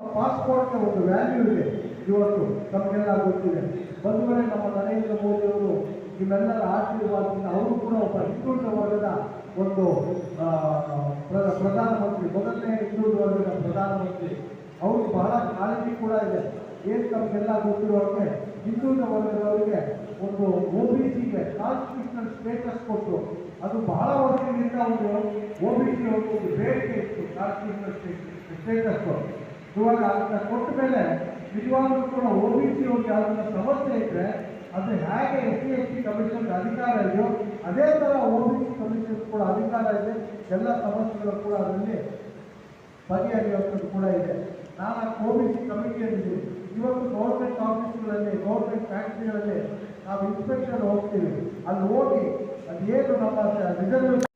ಪಾಸ್ಪೋರ್ಟ್ಗೆ ಒಂದು ವ್ಯಾಲ್ಯೂ ಇದೆ ಇವತ್ತು, ನಮಗೆಲ್ಲ ಗೊತ್ತಿದೆ. ಬಂಧುಗಳೇ ನಮ್ಮ ನರೇಂದ್ರ ಮೋದಿ ಅವರು, ನಿಮ್ಮೆಲ್ಲರ ಆಶೀರ್ವಾದದಿಂದ ಅವರು ಕೂಡ ಒಬ್ಬ ಹಿಂದುಳಿದ ವರ್ಗದ ಒಂದು ಪ್ರಧಾನಮಂತ್ರಿ, ಮೊದಲನೇ ಹಿಂದುಳಿದ ವರ್ಗದ ಪ್ರಧಾನಮಂತ್ರಿ. ಅವರು ಬಹಳ ಕಾಳಜಿ ಕೂಡ ಇದೆ. ಏನು ನಮಗೆಲ್ಲ ಗೊತ್ತಿರುವಂತೆ ಹಿಂದುಳಿದ ವರ್ಗದವರಿಗೆ ಒಂದು ಒ ಬಿ ಸಿಗೆ ಕಾನ್ಸ್ಟಿಟ್ಯೂಷನಲ್ ಸ್ಟೇಟಸ್ ಕೊಟ್ಟರು ಅದು ಬಹಳ ವರ್ಷದಿಂದ ಒಂದು ಒ ಬಿ ಸಿ ಒಂದು ಬೇಡಿಕೆ ಇತ್ತು ಕಾನ್ಸ್ಟಿಟ್ಯೂಷನಲ್ ಸ್ಟೇಟಸ್ ಇವಾಗ ಅದನ್ನ ಕೊಟ್ಟ ಮೇಲೆ ನಿಜವಾಗ್ಲೂ ಕೂಡ ಒ ಬಿ ಸಿ ಅವ್ರಿಗೆ ಯಾವ್ದನ್ನ ಸಮಸ್ಯೆ ಇದ್ರೆ ಅದು ಹೇಗೆ S C S T commission ಅಧಿಕಾರ ಇದೆಯೋ ಅದೇ ಥರ ಒ ಬಿ ಸಿ ಕಮಿಷನ್ ಕೂಡ ಅಧಿಕಾರ ಇದೆ. ಎಲ್ಲ ಸಮಸ್ಯೆಗಳು ಕೂಡ ಅದರಲ್ಲಿ ಬಗೆಹರಿಯುವಂಥದ್ದು ಕೂಡ ಇದೆ. ನಾನು ಒ ಬಿ ಸಿ ಕಮಿಟಿಯಲ್ಲಿ ಇವತ್ತು ಗೌರ್ಮೆಂಟ್ ಆಫೀಸ್ಗಳಲ್ಲಿ ಗೌರ್ಮೆಂಟ್ ಫ್ಯಾಕ್ಟ್ರಿಗಳಲ್ಲಿ ನಾವು ಇನ್ಸ್ಪೆಕ್ಷನ್ ಹೋಗ್ತೀವಿ. ಅಲ್ಲಿ ಹೋಗಿ ಅದೇನು ನಮ್ಮ ರಿಸರ್ವ್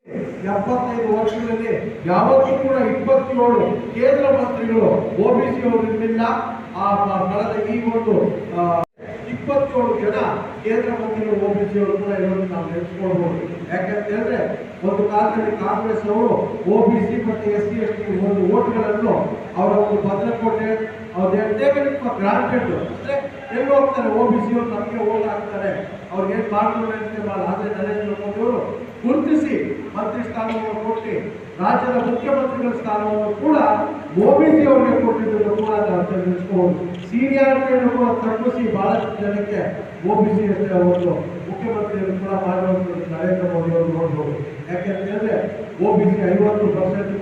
ಎಪ್ಪತ್ತೈದು ವರ್ಷದಲ್ಲಿ ಯಾವತ್ತೂ ಕೂಡ ಇಪ್ಪತ್ತೇಳು ಕೇಂದ್ರ ಮಂತ್ರಿಗಳು ಒ ಬಿ ಸಿ ಅವರು ಇರಲಿಲ್ಲ. ಆ ಕಳೆದ ಈ ಒಂದು ಇಪ್ಪತ್ತೇಳು ಜನ ಕೇಂದ್ರ ಮಂತ್ರಿಗಳು ಒ ಬಿ ಸಿ ಅವರು ಕೂಡ ಇರೋದು ನಾವು ನೆನೆಸ್ಕೊಳ್ಬಹುದು ಯಾಕಂತ ಹೇಳಿದ್ರೆ, ಒಂದು ಕಾಲದಲ್ಲಿ ಕಾಂಗ್ರೆಸ್ ಅವರು ಒ ಬಿ ಸಿ ಮತ್ತು ಎಸ್ ಸಿ ಎಸ್ ಟಿ ಒಂದು ಓಟ್ಗಳನ್ನು ಅವರ ಒಂದು ಭದ್ರಕೋಟೆ ಅವ್ರ ಗ್ರಾಂಟೆಡ್ ಅಂದ್ರೆ ಎಲ್ಲಿ ಹೋಗ್ತಾರೆ? ಒ ಬಿ ಸಿ ಅವರು ನಮಗೆ ಓಟ್ ಹಾಕ್ತಾರೆ. ಅವ್ರಿಗೆ ಏನು ಮಾಡ್ತಾರೆ ಅಂತ ಆದ್ರೆ ನರೇಂದ್ರ ಮೋದಿ ಅವರು ಗುರುತಿಸಿ ಮಂತ್ರಿ ಸ್ಥಾನವನ್ನು ಕೊಟ್ಟು ರಾಜ್ಯದ ಮುಖ್ಯಮಂತ್ರಿಗಳ ಸ್ಥಾನವನ್ನು ಕೂಡ ಓಬಿಸಿ ಅವರಿಗೆ ಕೊಟ್ಟಿದ್ದನ್ನು ಕೂಡ ನಾವು ತಿಳಿಸ್ಕೋಬಹುದು ಸೀನಿಯಾರಿಟಿಯನ್ನು ಕೂಡ ತಪ್ಪಿಸಿ ಬಹಳಷ್ಟು ಜನಕ್ಕೆ ಓಬಿಸಿ ಒಂದು ಮುಖ್ಯಮಂತ್ರಿಯನ್ನು ಕೂಡ ಮಾಡುವಂಥದ್ದು ನರೇಂದ್ರ ಮೋದಿ ಅವರು ನೋಡ್ಬೋದು. ಯಾಕೆಂತ ಹೇಳಿದ್ರೆ ಓಬಿಸಿ ಐವತ್ತು ಪರ್ಸೆಂಟ್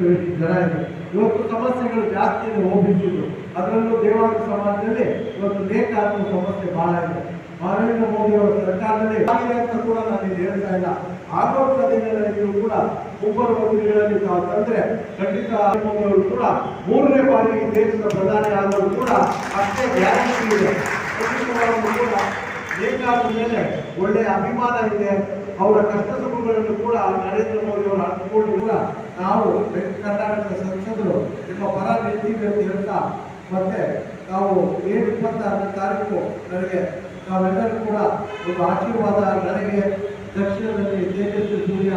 ಜನ ಇದೆ. ಇವತ್ತು ಸಮಸ್ಯೆಗಳು ಜಾಸ್ತಿ ಇದೆ ಓಬಿಸಿ ಅದರಲ್ಲೂ ದೇವಾಂಗ ಸಮಾಜದಲ್ಲಿ ಇವತ್ತು ನೇಕ ಅನ್ನೋ ಸಮಸ್ಯೆ ಬಹಳ ಇದೆ. ನರೇಂದ್ರ ಮೋದಿ ಅವರ ಸರ್ಕಾರದಲ್ಲಿ ಆಗಿದೆ ಅಂತ ಕೂಡ ನಾನು ಇಲ್ಲಿ ಹೇಳ್ತಾ ಇಲ್ಲ. ಆಗೋದ ದಿನಗಳಲ್ಲಿಯೂ ಕೂಡ ಮುಂಬರುವ ದಿನಗಳಲ್ಲಿ ತಾವು ತಂದ್ರೆ ಖಂಡಿತ ಅವರು ಕೂಡ ಮೂರನೇ ಬಾರಿ ದೇಶದ ಪ್ರಧಾನಿ ಆದರೂ ಕೂಡ ಅಷ್ಟೇ ಗ್ಯಾರಂಟಿ ಇದೆ. ಕೂಡ ಬೇಕಾದ ಮೇಲೆ ಒಳ್ಳೆಯ ಅಭಿಮಾನ ಇದೆ. ಅವರ ಕಷ್ಟ ಸುಖಗಳನ್ನು ಕೂಡ ನರೇಂದ್ರ ಮೋದಿ ಅವರು ಅರ್ಥಕೊಂಡು ಕೂಡ ನಾವು ಕರ್ನಾಟಕದ ಸಂಸದರು ನಿಮ್ಮ ಪರ ವ್ಯಕ್ತಿ ಅಂತ ಮತ್ತೆ ನಾವು ಏನು ಇಪ್ಪತ್ತಾರನೇ ತಾರೀಕು ನನಗೆ ನಾವೆಲ್ಲರೂ ಕೂಡ ಒಂದು ಆಶೀರ್ವಾದ ನನಗೆ, ದಕ್ಷಿಣದಲ್ಲಿ ತೇಜಸ್ವಿ ಸೂರ್ಯ,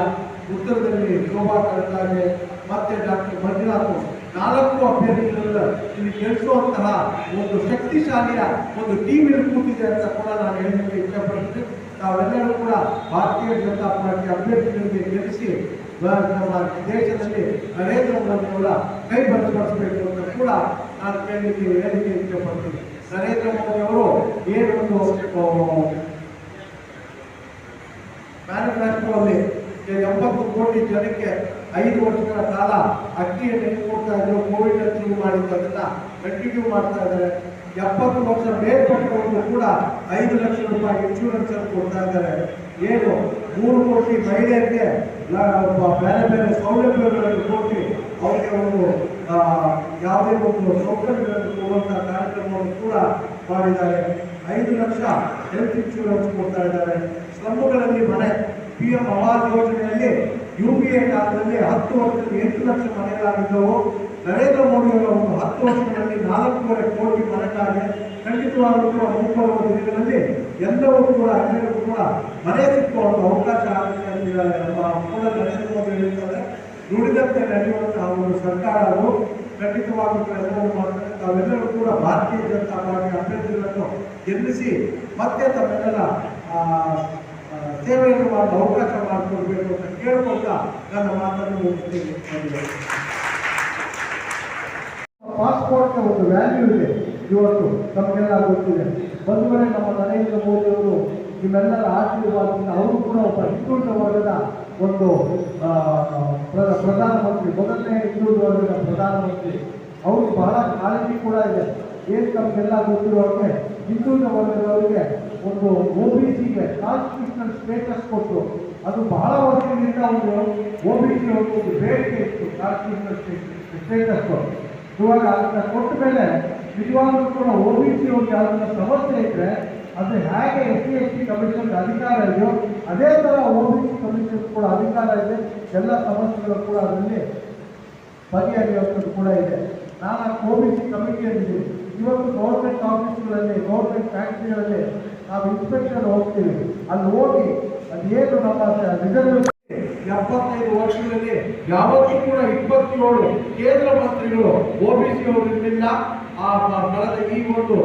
ಉತ್ತರದಲ್ಲಿ ಶೋಭಾ ಕರ್ತಾರೆ ಮತ್ತೆ ಡಾಕ್ಟರ್ ಮಂಜುನಾಥ್ ನಾಲ್ಕು ಅಭ್ಯರ್ಥಿಗಳನ್ನು ಇಲ್ಲಿ ಗೆಲ್ಲಿಸುವಂತಹ ಒಂದು ಶಕ್ತಿಶಾಲಿಯ ಒಂದು ಟೀಮ್ ಇಲ್ಲಿ ಕೂತಿದೆ ಅಂತ ಕೂಡ ನಾನು ಹೇಳಲಿಕ್ಕೆ ಇಷ್ಟಪಡ್ತೀನಿ. ತಾವೆಲ್ಲರೂ ಕೂಡ ಭಾರತೀಯ ಜನತಾ ಪಾರ್ಟಿ ಅಭ್ಯರ್ಥಿಗಳಿಗೆ ಗೆಲ್ಲಿಸಿ ನಮ್ಮ ದೇಶದಲ್ಲಿ ನರೇಂದ್ರ ಕೂಡ ಕೈ ಬಲಪಡಿಸಬೇಕು ಅಂತ ಕೂಡ ನಾನು ಕೇಳಲಿಕ್ಕೆ, ಹೇಳಲಿಕ್ಕೆ ಇಷ್ಟಪಡ್ತೀನಿ. ನರೇಂದ್ರ ಮೋದಿ ಅವರು ಏನೊಂದು ಮ್ಯಾನುಫ್ಯಾಕ್ಚರಲ್ಲಿ ಎಂಬತ್ತು ಕೋಟಿ ಜನಕ್ಕೆ ಐದು ವರ್ಷಗಳ ಕಾಲ ಅಕ್ಕಿ ಹೆಂಗ್ ಕೊಡ್ತಾ ಇದ್ರು? ಕೋವಿಡ್ ಶುರು ಮಾಡಿದ್ದನ್ನ ಕಂಟಿನ್ಯೂ ಮಾಡ್ತಾ ಇದ್ದಾರೆ. ಎಪ್ಪತ್ತು ವರ್ಷ ಮೇಲ್ಪಟ್ಟವರು ಕೂಡ ಐದು ಲಕ್ಷ ರೂಪಾಯಿ ಇನ್ಶೂರೆನ್ಸ್ ಅನ್ನು ಕೊಡ್ತಾ ಇದ್ದಾರೆ. ಏನು? ಮೂರು ಕೋಟಿ ಮಹಿಳೆಯರಿಗೆ ಬೇರೆ ಬೇರೆ ಸೌಲಭ್ಯಗಳನ್ನು ಕೊಟ್ಟು ಅವರಿಗೆ ಒಂದು ಯಾವುದೇ ಒಂದು ಸೌಕರ್ಯಗಳನ್ನು ಕೊಡುವಂತಹ ಕಾರ್ಯಕ್ರಮವನ್ನು ಕೂಡ ಮಾಡಿದ್ದಾರೆ. ಐದು ಲಕ್ಷ ಹೆಲ್ತ್ ಇನ್ಶೂರೆನ್ಸ್ ಕೊಡ್ತಾ ಇದ್ದಾರೆ. ಸ್ಲಮ್ಗಳಲ್ಲಿ ಮನೆ ಪಿ ಎಂ ಆವಾಸ್ ಯೋಜನೆಯಲ್ಲಿ ಯು ಪಿ ಎ ಕಾಲದಲ್ಲಿ ಹತ್ತು ವರ್ಷದಲ್ಲಿ ಎಂಟು ಲಕ್ಷ ಮನೆಗಳಾಗಿದ್ದವು. ನರೇಂದ್ರ ಮೋದಿ ಅವರ ಒಂದು ಹತ್ತು ವರ್ಷಗಳಲ್ಲಿ ನಾಲ್ಕೂವರೆ ಕೋಟಿ ಮನೆಗಳಾಗಿ ಖಂಡಿತವಾಗಲೂ ಕೂಡ ಮುಂಬರುವ ದಿನಗಳಲ್ಲಿ ಎಲ್ಲವೂ ಕೂಡ, ಎಲ್ಲರಿಗೂ ಕೂಡ ಮನೆ ಸಿಕ್ಕುವಂತ ಅವಕಾಶ ಆಗುತ್ತೆ ಅಂತ ಹೇಳಿ ನಮ್ಮ ಕೂಡ ನರೇಂದ್ರ ಮೋದಿ ಹೇಳ್ತಾರೆ ನುಡಿದಂತೆ ನಡೆಯುವಂತಹ ಒಂದು ಸರ್ಕಾರವು ಖಂಡಿತವಾಗಿ ಎಲ್ಲರೂ ಮಾಡ್ತಾರೆ. ತಾವೆಲ್ಲರೂ ಕೂಡ ಭಾರತೀಯ ಜನತಾ ಪಾರ್ಟಿ ಅಭ್ಯರ್ಥಿಗಳನ್ನು ಗೆಲ್ಲಿಸಿ ಮತ್ತೆ ಆ, ಸೇವೆಯನ್ನು ಮಾಡಲು ಅವಕಾಶ ಮಾಡಿಕೊಡ್ಬೇಕು ಅಂತ ಕೇಳ್ಕೊಳ್ತಾ ನನ್ನ ಮಾತನ್ನು ಮುಗಿಸ್ತೇನೆ. ಪಾಸ್ಪೋರ್ಟ್ನ ಒಂದು ವ್ಯಾಲ್ಯೂ ಇದೆ. ಇವತ್ತು ನಮಗೆಲ್ಲ ಗೊತ್ತಿದೆ. ವೇಳೆ ನಮ್ಮ ನರೇಂದ್ರ ಮೋದಿ ಅವರು ನಿಮ್ಮೆಲ್ಲರ ಆಶೀರ್ವಾದದಿಂದ ಅವರು ಕೂಡ ಒಬ್ಬ ಹಿಂದುಳಿದ ವರ್ಗದ ಒಂದು ಪ್ರಧಾನಮಂತ್ರಿ ಮೊದಲನೇ ಹಿಂದುಳಿದ ವರ್ಗದ ಪ್ರಧಾನಮಂತ್ರಿ ಅವರು ಬಹಳ ಕಾಳಜಿ ಕೂಡ ಇದೆ. ಏನು ತಮಗೆಲ್ಲ ಗೊತ್ತಿರೋರಿಗೆ ಹಿಂದೂ ವರ್ಗದವರಿಗೆ ಒಂದು ಒ ಬಿ ಸಿಗೆ ಕಾನ್ಸ್ಟಿಟ್ಯೂಷನಲ್ ಸ್ಟೇಟಸ್ ಕೊಟ್ಟು ಅದು ಬಹಳ ವರ್ಷದಿಂದ ಒಂದು ಒ ಬಿ ಸಿ ಒಂದು ಬೇಡಿಕೆ ಇತ್ತು ಕಾನ್ಸ್ಟಿಟ್ಯೂಷನಲ್ ಸ್ಟೇಟಸ್ ಇವಾಗ ಅದನ್ನ ಕೊಟ್ಟ ಮೇಲೆ ನಿಜವಾಗ್ಲೂ ಕೂಡ ಒ ಬಿ ಸಿ ಒಂದು ಯಾವ್ದನ್ನ ಸಮಸ್ಯೆ ಇದ್ರೆ ಅದು ಹೇಗೆ S C S T commission ಅಧಿಕಾರ ಇದೆಯೋ ಅದೇ ಥರ ಒ ಬಿ ಸಿ ಕಮಿಷನ್ ಕೂಡ ಅಧಿಕಾರ ಇದೆ. ಎಲ್ಲ ಸಮಸ್ಯೆಗಳು ಕೂಡ ಅದರಲ್ಲಿ ಬಗೆಹರಿಯುವಂಥದ್ದು ಕೂಡ ಇದೆ. ಒ ಬಿ ಸಿ ಕಮಿಟಿಯಲ್ಲಿದ್ದೀನಿ ಇವತ್ತು ಗೌರ್ಮೆಂಟ್ ಆಫೀಸ್ಗಳಲ್ಲಿ ಗೌರ್ಮೆಂಟ್ ಫ್ಯಾಕ್ಟ್ರಿಗಳಲ್ಲಿ ನಾವು ಇನ್ಸ್ಪೆಕ್ಷನ್ ಹೋಗ್ತೀವಿ. ಅಲ್ಲಿ ಹೋಗಿ ಅದೇನು ನಮ್ಮ ರಿಸರ್ವ್ ಎಪ್ಪತ್ತೈದು ವರ್ಷದಲ್ಲಿ ಯಾವತ್ತೂ ಕೂಡ ಇಪ್ಪತ್ತೇಳು ಕೇಂದ್ರ ಮಂತ್ರಿಗಳು ಒ ಬಿ ಸಿ ಅವರು ಇರಲಿಲ್ಲ. ಆ ಕಳೆದ ಈ ಒಂದು